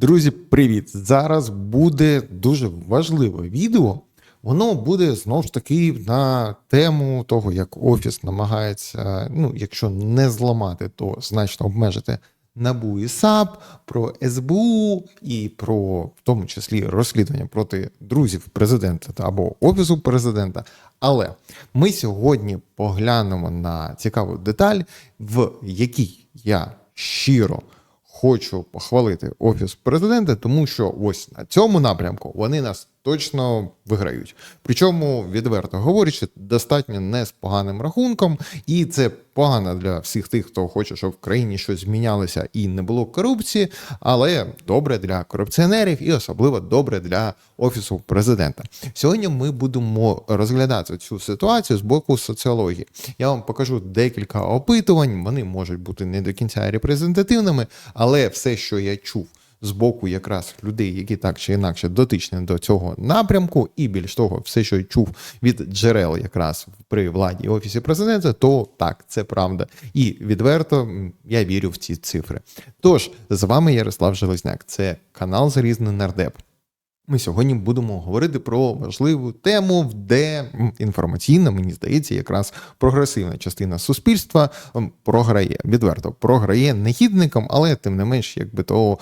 Друзі, привіт! Зараз буде дуже важливе відео. Воно буде знову ж таки на тему того, як офіс намагається, ну, якщо не зламати, то значно обмежити НАБУ і САП, про СБУ і про в тому числі розслідування проти друзів президента або офісу президента. Але ми сьогодні поглянемо на цікаву деталь, в якій я щиро хочу похвалити офіс президента, тому що ось на цьому напрямку вони нас точно виграють. Причому, відверто говорячи, достатньо не з поганим рахунком, і це погано для всіх тих, хто хоче, щоб в країні щось змінялося і не було корупції, але добре для корупціонерів і особливо добре для офісу президента. Сьогодні ми будемо розглядати цю ситуацію з боку соціології. Я вам покажу декілька опитувань. Вони можуть бути не до кінця репрезентативними, але все, що я чув з боку якраз людей, які так чи інакше дотичні до цього напрямку, і більш того, все, що я чув від джерел, якраз при владі офісі президента, то так, це правда. І відверто я вірю в ці цифри. Тож з вами Ярослав Железняк, це канал Залізний нардеп. Ми сьогодні будемо говорити про важливу тему, де інформаційна, мені здається, якраз прогресивна частина суспільства програє відверто, програє негідникам, але тим не менш, якби то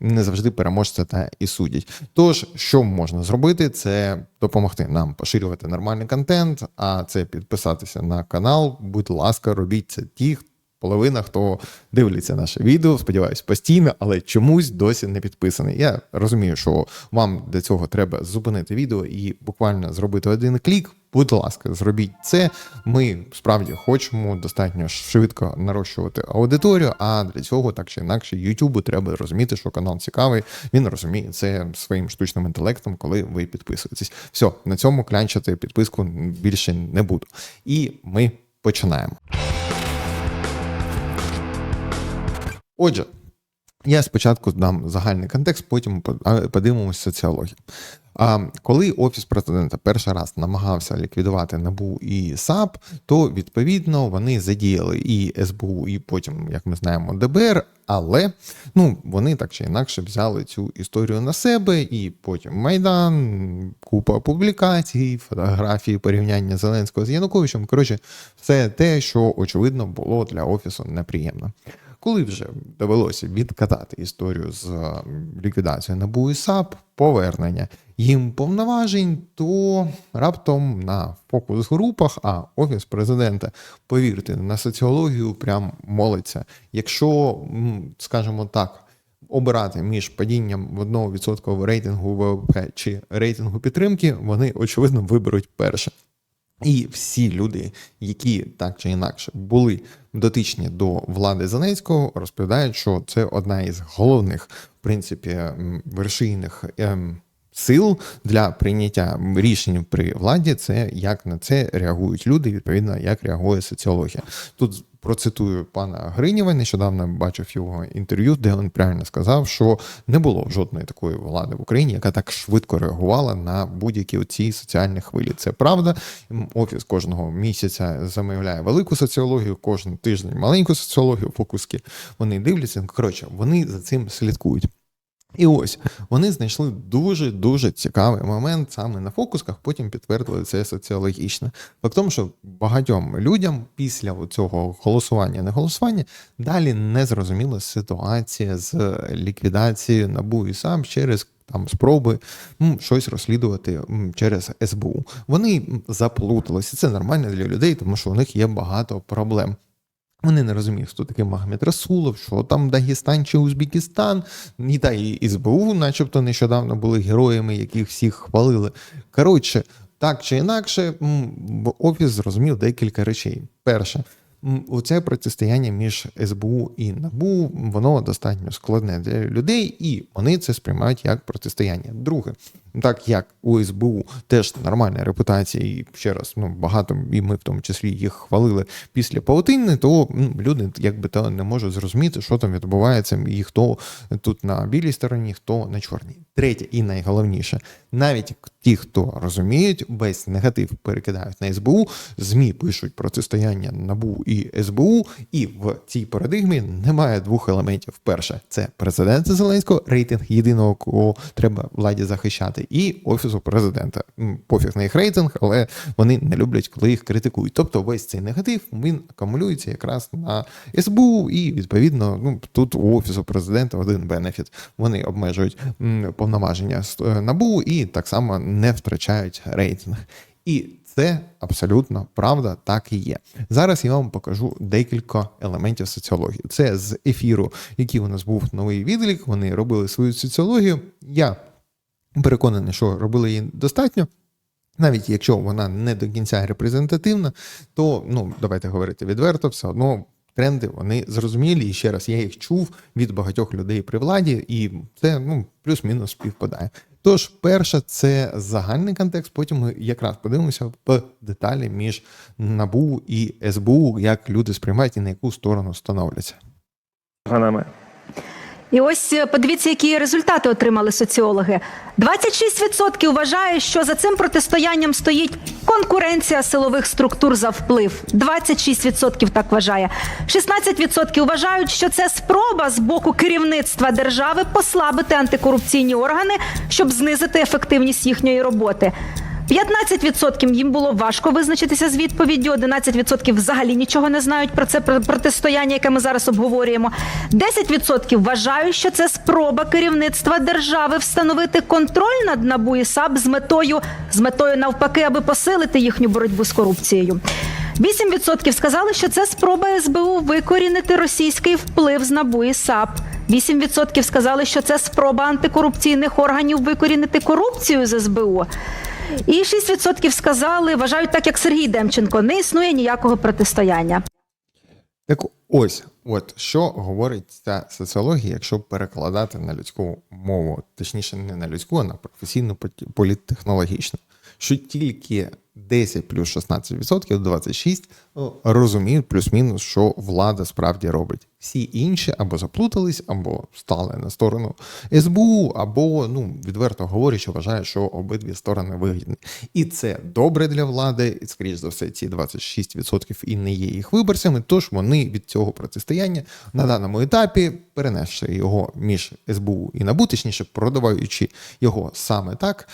не завжди переможця та і судять. Тож, що можна зробити, це допомогти нам поширювати нормальний контент, а це підписатися на канал. Будь ласка, робіть це ті, половина, хто дивиться наше відео, сподіваюсь, постійно, але чомусь досі не підписаний. Я розумію, що вам для цього треба зупинити відео і буквально зробити один клік. Будь ласка, зробіть це. Ми справді хочемо достатньо швидко нарощувати аудиторію. А для цього, так чи інакше, Ютубу треба розуміти, що канал цікавий. Він розуміє це своїм штучним інтелектом, коли ви підписуєтесь. Все, на цьому клянчити підписку більше не буду. І ми починаємо. Отже, я спочатку дам загальний контекст, потім подивимося соціологію. А коли офіс президента перший раз намагався ліквідувати НАБУ і САП, то відповідно вони задіяли і СБУ, і потім, як ми знаємо, ДБР. Але ну вони так чи інакше взяли цю історію на себе, і потім Майдан, купа публікацій, фотографії, порівняння Зеленського з Януковичем. Коротше, все те, що очевидно було для офісу неприємно. Коли вже довелося відкатати історію з е, ліквідацією НАБУ і САП, повернення їм повноважень, то раптом на фокус-групах, а офіс президента, повірте, на соціологію прям молиться. Якщо, скажімо так, обирати між падінням в 1% рейтингу ВВП чи рейтингу підтримки, вони очевидно виберуть перше. І всі люди, які так чи інакше були дотичні до влади Зеленського, розповідають, що це одна із головних, в принципі, м, ем, сил для прийняття рішень при владі. Це як на це реагують люди, відповідно, як реагує соціологія. Тут процитую пана Гринєва. Нещодавно бачив його інтерв'ю, де він правильно сказав, що не було жодної такої влади в Україні, яка так швидко реагувала на будь-які ці соціальні хвилі. Це правда. Офіс кожного місяця замовляє велику соціологію, кожен тиждень маленьку соціологію, фокуски. Вони дивляться. Коротше, вони за цим слідкують. І ось вони знайшли дуже дуже цікавий момент саме на фокусках. Потім підтвердили це соціологічно. Факт тому, що багатьом людям після цього голосування, не голосування, далі не зрозуміла ситуація з ліквідацією НАБУ і САП через. Там спроби м, щось розслідувати м, через СБУ. Вони заплуталися. Це нормально для людей, тому що у них є багато проблем. Вони не розуміють, хто такий Магомед Расулов, що там Дагестан чи Узбекистан, і та і СБУ, начебто нещодавно були героями, яких всіх хвалили. Коротше, так чи інакше, офіс зрозумів декілька речей. Перше, оце протистояння між СБУ і НАБУ, воно достатньо складне для людей, і вони це сприймають як протистояння. Друге, так як у СБУ теж нормальна репутація, і ще раз, ну багато і ми в тому числі їх хвалили після паутини, то ну, люди якби то не можуть зрозуміти, що там відбувається, і хто тут на білій стороні, хто на чорній. Третє і найголовніше, навіть ті, хто розуміють, весь негатив перекидають на СБУ. ЗМІ пишуть протистояння НАБУ і СБУ, і в цій парадигмі немає двох елементів. Перше, це президент Зеленського, рейтинг єдиного, кого треба владі захищати, і офісу президента. Пофіг на їх рейтинг, але вони не люблять, коли їх критикують. Тобто, весь цей негатив він акумулюється якраз на СБУ, і відповідно, ну тут у офісу президента один бенефіт. Вони обмежують повноваження е, набу і так само не втрачають рейтинг. І це абсолютно правда, так і є. Зараз я вам покажу декілька елементів соціології. Це з ефіру, який у нас був новий відлік. Вони робили свою соціологію. Я переконаний, що робили її достатньо. Навіть якщо вона не до кінця репрезентативна, то ну давайте говорити відверто, все одно тренди вони зрозумілі. І ще раз я їх чув від багатьох людей при владі, і це ну плюс-мінус співпадає. Тож, перше, це загальний контекст. Потім ми якраз подивимося в деталі між набу і СБУ, як люди сприймають і на яку сторону становляться. органами. І ось е, подивіться, які результати отримали соціологи. 26% вважає, що за цим протистоянням стоїть конкуренція силових структур за вплив. 26% так вважає. 16% вважають, що це спроба з боку керівництва держави послабити антикорупційні органи, щоб знизити ефективність їхньої роботи. 15% їм було важко визначитися з відповіддю. 11% взагалі нічого не знають про це про- протистояння, яке ми зараз обговорюємо. 10% вважають, що це спроба керівництва держави встановити контроль над НАБУ і САП з метою з метою навпаки, аби посилити їхню боротьбу з корупцією. 8% сказали, що це спроба СБУ викорінити російський вплив з НАБУ і САП. 8% сказали, що це спроба антикорупційних органів викорінити корупцію з СБУ. І 6% сказали, вважають так, як Сергій Демченко, не існує ніякого протистояння. Так ось, от що говорить ця соціологія, якщо перекладати на людську мову, точніше, не на людську, а на професійну політтехнологічну, що тільки 10 плюс 16%, 26 ну, розуміють плюс-мінус, що влада справді робить. Всі інші або заплутались, або стали на сторону СБУ, або ну відверто говорять, що вважають, що обидві сторони вигідні. І це добре для влади. І, скоріш за все, ці 26% і не є їх виборцями. Тож вони від цього протистояння на даному етапі, перенесши його між СБУ і НАБУ, точніше продаваючи його саме так,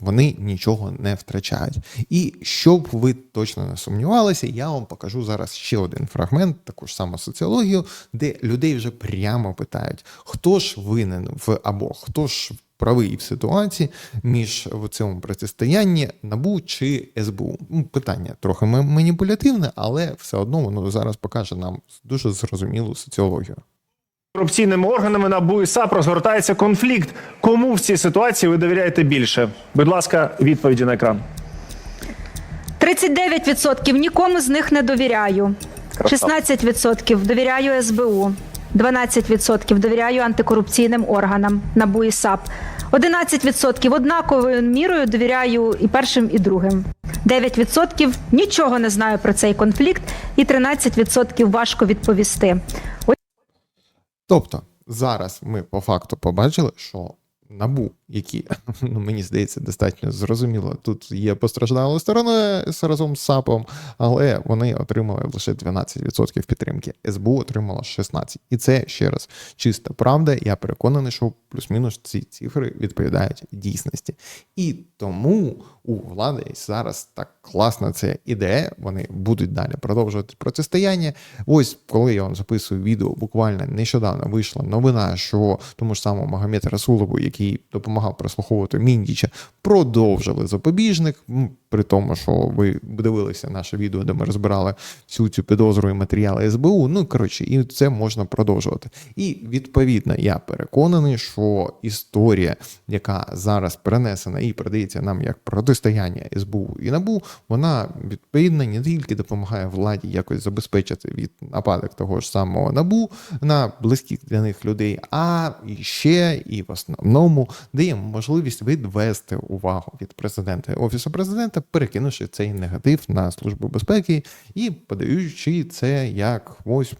вони нічого не втрачають. І щоб ви точно не сумнівалися, я вам покажу зараз ще один фрагмент, таку ж саму соціологію, де людей вже прямо питають, хто ж винен в або хто ж правий в ситуації між в цьому протистоянні НАБУ чи СБУ. Ну, Питання трохи ма- маніпулятивне, але все одно воно зараз покаже нам дуже зрозумілу соціологію. Корупційними органами НАБУ і САП розгортається конфлікт. Кому в цій ситуації ви довіряєте більше? Будь ласка, відповіді на екран. 39% нікому з них не довіряю. 16% довіряю СБУ. 12% довіряю антикорупційним органам НАБУ і САП. 11% однаковою мірою довіряю і першим, і другим. 9% нічого не знаю про цей конфлікт, і 13% важко відповісти. Тобто зараз ми по факту побачили, що набу, які ну мені здається достатньо зрозуміло, тут є постраждалою стороною з- разом з САПом, але вони отримали лише 12% підтримки. СБУ отримала 16%. І це ще раз чиста правда. Я переконаний, що плюс-мінус ці цифри відповідають дійсності. І тому у влади зараз так класна ця ідея. Вони будуть далі продовжувати протистояння. Ось коли я вам записую відео, буквально нещодавно вийшла новина, що тому ж самому Магомед Расулову, який допомагав прослуховувати Міндіча, продовжили запобіжник. При тому, що ви дивилися наше відео, де ми розбирали всю цю підозру і матеріали СБУ. Ну коротше, і це можна продовжувати. І відповідно, я переконаний, що історія, яка зараз перенесена і передається нам як протистояння СБУ і НАБУ, вона відповідно не тільки допомагає владі якось забезпечити від нападок того ж самого НАБУ на близьких для них людей, а і ще і в основному дає дає можливість відвести увагу від президента офісу президента, перекинувши цей негатив на службу безпеки і подаючи це як ось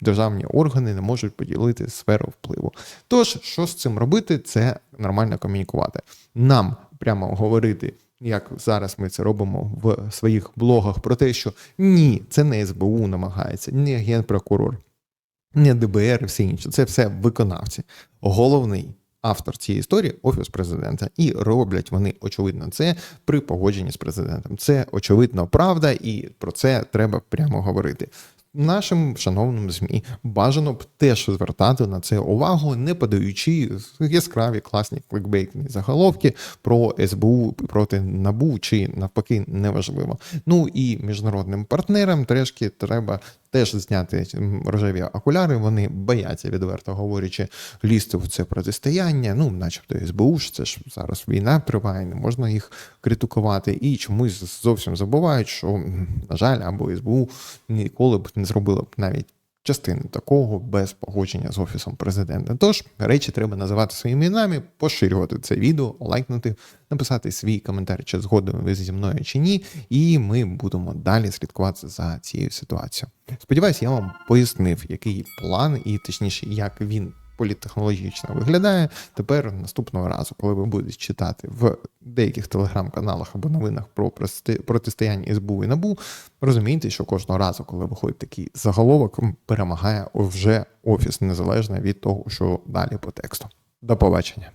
державні органи не можуть поділити сферу впливу. Тож, що з цим робити, це нормально комунікувати. Нам прямо говорити. Як зараз ми це робимо в своїх блогах про те, що ні, це не СБУ намагається, не генпрокурор, не ДБР і все інше. Це все виконавці. Головний автор цієї історії офіс президента. І роблять вони очевидно це при погодженні з президентом. Це очевидно правда, і про це треба прямо говорити. Нашим шановним ЗМІ бажано б теж звертати на це увагу, не подаючи яскраві класні кликбейтні заголовки про СБУ проти НАБУ чи навпаки неважливо. Ну і міжнародним партнерам трешки треба теж зняти рожеві окуляри. Вони бояться, відверто говорячи, лізти в це протистояння. Ну, начебто СБУ ж це ж зараз війна триває, не можна їх критикувати. І чомусь зовсім забувають, що, на жаль, або СБУ ніколи б не зробила б навіть. Частини такого без погодження з офісом президента. Тож речі треба називати своїми іменами, поширювати це відео, лайкнути, написати свій коментар, чи згодом ви зі мною чи ні, і ми будемо далі слідкувати за цією ситуацією. Сподіваюсь, я вам пояснив, який план, і точніше, як він політтехнологічно виглядає. Тепер наступного разу, коли ви будете читати в деяких телеграм-каналах або новинах про протистояння СБУ і НАБУ, розумійте, що кожного разу, коли виходить такий заголовок, перемагає вже офіс незалежно від того, що далі по тексту. До побачення.